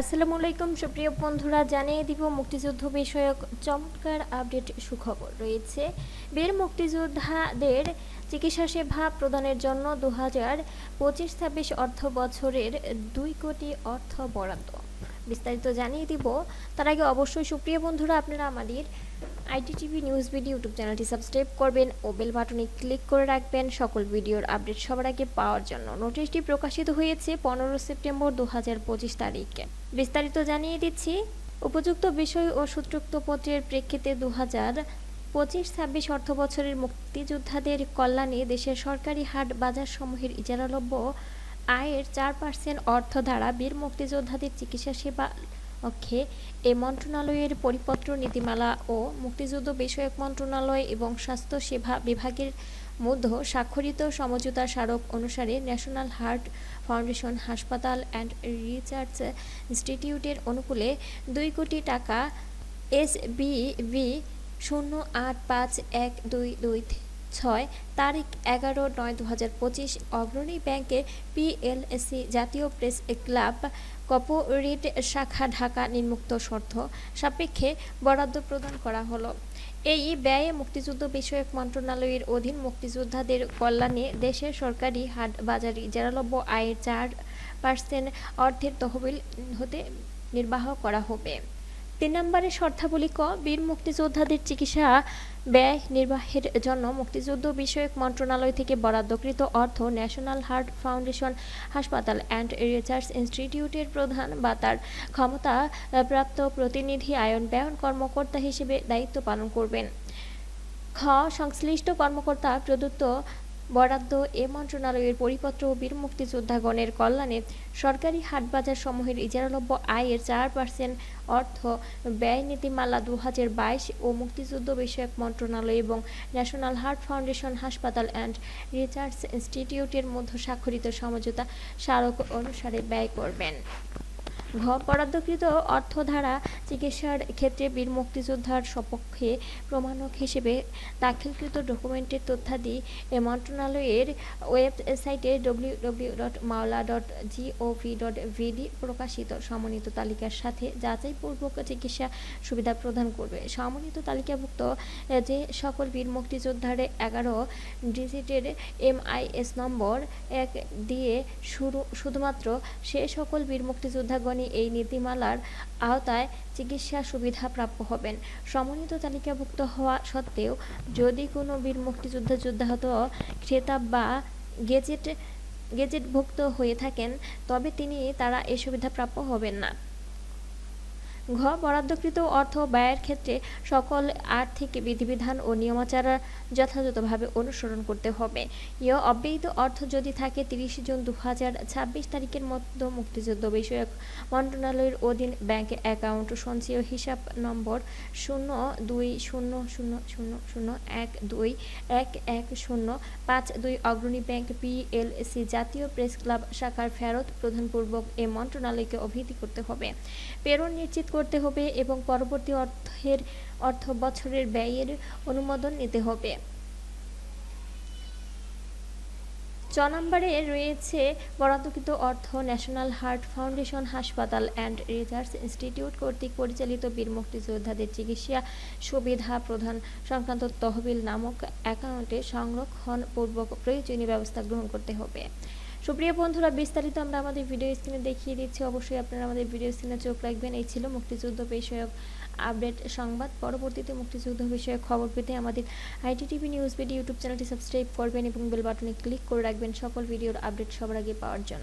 আসসালামু আলাইকুম, সুপ্রিয় বন্ধুরা, জানিয়ে দিব মুক্তিযুদ্ধ বিষয়ক চমৎকার আপডেট সুখবর রয়েছে। বীর মুক্তিযোদ্ধাদের চিকিৎসা সেবা প্রদানের জন্য দু হাজার পঁচিশ ছাব্বিশ অর্থ বছরের দুই কোটি অর্থ বরাদ্দ। বিস্তারিত জানিয়ে দিব। তার আগে অবশ্যই, সুপ্রিয় বন্ধুরা, আপনারা আমাদের আইটিটিভি নিউজ ভিডিও ইউটিউব চ্যানেলটি সাবস্ক্রাইব করবেন ও বেল বাটনে ক্লিক করে রাখবেন। সকল ভিডিওর আপডেট সবার আগে পাওয়ার জন্য। নোটিশটি প্রকাশিত হয়েছে পনেরো সেপ্টেম্বর দু হাজার পঁচিশ তারিখে। বিস্তারিত জানিয়ে দিচ্ছি। উপযুক্ত বিষয় ও সূত্রোক্ত পত্রের প্রেক্ষিতে দু হাজার পঁচিশ ছাব্বিশ অর্থ বছরের মুক্তিযোদ্ধাদের কল্যাণে দেশের সরকারি হাট বাজার সমূহের ইজারালভ্য আয়ের চার পার্সেন্ট অর্থ দ্বারা বীর মুক্তিযোদ্ধাদের চিকিৎসা সেবা লক্ষ্যে এ মন্ত্রণালয়ের পরিপত্র নীতিমালা ও মুক্তিযুদ্ধ বিষয়ক মন্ত্রণালয় এবং স্বাস্থ্য সেবা বিভাগের মধ্য স্বাক্ষরিত সমঝোতা স্মারক অনুসারে ন্যাশনাল হার্ট ফাউন্ডেশন হাসপাতাল অ্যান্ড রিসার্চ ইনস্টিটিউটের অনুকূলে দুই কোটি টাকা এস বি শূন্য আট পাঁচ এক দুই দুই ছয় তারিখ এগারো নয় দু হাজার পঁচিশ অগ্রণী ব্যাংকের পিএলএসি জাতীয় প্রেস ক্লাব কর্পোরেট শাখা ঢাকা নিম্মুক্ত শর্ত সাপেক্ষে বরাদ্দ প্রদান করা হলো। এই ব্যয়ে মুক্তিযুদ্ধ বিষয়ক মন্ত্রণালয়ের অধীন মুক্তিযোদ্ধাদের কল্যাণে দেশের সরকারি হাট বাজারে জেরালব্য আয়ের চার পার্সেন্ট অর্থের তহবিল হতে নির্বাহ করা হবে। তিন নম্বরে শর্তাবলী ক, বীর মুক্তিযোদ্ধাদের চিকিৎসা ব্যয় নির্বাহের জন্য মুক্তিযুদ্ধ বিষয়ক মন্ত্রণালয় থেকে বরাদ্দকৃত অর্থ ন্যাশনাল হার্ট ফাউন্ডেশন হাসপাতাল অ্যান্ড রিসার্চ ইনস্টিটিউটের প্রধান বা তার ক্ষমতা প্রাপ্ত প্রতিনিধি আয়ন ব্যয়ন কর্মকর্তা হিসেবে দায়িত্ব পালন করবেন। খ, সংশ্লিষ্ট কর্মকর্তা প্রদত্ত বরাদ্দ এ মন্ত্রণালয়ের পরিপত্র ও বীর মুক্তিযোদ্ধাগণের কল্যাণে সরকারি হাটবাজার সমূহের ইজারালভ্য আয়ের চার পার্সেন্ট অর্থ ব্যয় নীতিমালা দু হাজার বাইশ ও মুক্তিযুদ্ধ বিষয়ক মন্ত্রণালয় এবং ন্যাশনাল হার্ট ফাউন্ডেশন হাসপাতাল অ্যান্ড রিসার্চ ইনস্টিটিউটের মধ্যে স্বাক্ষরিত সমঝোতা স্মারক অনুসারে ব্যয় করবেন। ঘ বরাদ্দকৃত অর্থ দ্বারা চিকিৎসার ক্ষেত্রে বীর মুক্তিযোদ্ধার সপক্ষে প্রমাণক হিসেবে দাখিলকৃত ডকুমেন্টের তথ্যাদি এ মন্ত্রণালয়ের ওয়েবসাইটে W W dot molwa dot GOV dot BD প্রকাশিত সমন্বিত তালিকার সাথে যাচাইপূর্বক চিকিৎসা সুবিধা প্রদান করবে। সমন্বিত তালিকাভুক্ত যে সকল বীর মুক্তিযোদ্ধার এগারো ডিজিটের এমআইএস নম্বর এক দিয়ে শুরু শুধুমাত্র সে সকল বীর মুক্তিযোদ্ধাগণই এই নীতিমালার আওতায় চিকিৎসা সুবিধা প্রাপ্য হবেন। সমন্বিত তালিকাভুক্ত হওয়া সত্ত্বেও যদি কোনো বীর মুক্তিযোদ্ধা যুদ্ধাহত খেতাব বা গেজেট, গেজেটভুক্ত হয়ে থাকেন, তবে তিনি, তারা এই সুবিধা প্রাপ্য হবেন না। ঘ বরাদ্দকৃত অর্থ ব্যয়ের ক্ষেত্রে সকল আর্থিক বিধিবিধান ও নিয়মাচার যথাযথভাবে অনুসরণ করতে হবে। ইয় অব্যয়িত অর্থ যদি থাকে, তিরিশে জুন দু হাজার ছাব্বিশ তারিখের মধ্যে মুক্তিযুদ্ধ বিষয়ক মন্ত্রণালয়ের অধীন ব্যাংক অ্যাকাউন্ট সঞ্চয় হিসাব নম্বর শূন্য দুই শূন্য শূন্য শূন্য শূন্য এক দুই এক এক শূন্য পাঁচ দুই অগ্রণী ব্যাংক পিএলসি জাতীয় প্রেস ক্লাব শাখার ফেরত প্রধানপূর্বক এ মন্ত্রণালয়কে অভিহিত করতে হবে। প্রেরণ নিশ্চিত করতে হবে এবং পরবর্তী অর্থের, অর্থ বছরের ব্যয়ের অনুমোদন নিতে হবে। চ নম্বরে রয়েছে বরাদ্দকৃত অর্থ ন্যাশনাল হার্ট ফাউন্ডেশন হাসপাতাল অ্যান্ড রিসার্চ ইনস্টিটিউট কর্তৃক পরিচালিত বীর মুক্তিযোদ্ধাদের চিকিৎসা সুবিধা প্রদান সংক্রান্ত তহবিল নামক অ্যাকাউন্টে সংরক্ষণ পূর্বক প্রয়োজনীয় ব্যবস্থা গ্রহণ করতে হবে। সুপ্রিয় বন্ধুরা, বিস্তারিত আমরা আমাদের ভিডিও স্ক্রিনে দেখিয়ে দিচ্ছি। অবশ্যই আপনারা আমাদের ভিডিও স্ক্রিনে চোখ রাখবেন। এই ছিল মুক্তিযুদ্ধ বিষয়ক আপডেট সংবাদ। পরবর্তীতে মুক্তিযুদ্ধ বিষয়ক খবর পেতে আমাদের আইটিটিভি নিউজ ভিডিও ইউটিউব চ্যানেলটি সাবস্ক্রাইব করবেন এবং বেল বাটনে ক্লিক করে রাখবেন সকল ভিডিওর আপডেট সবার আগে পাওয়ার জন্য।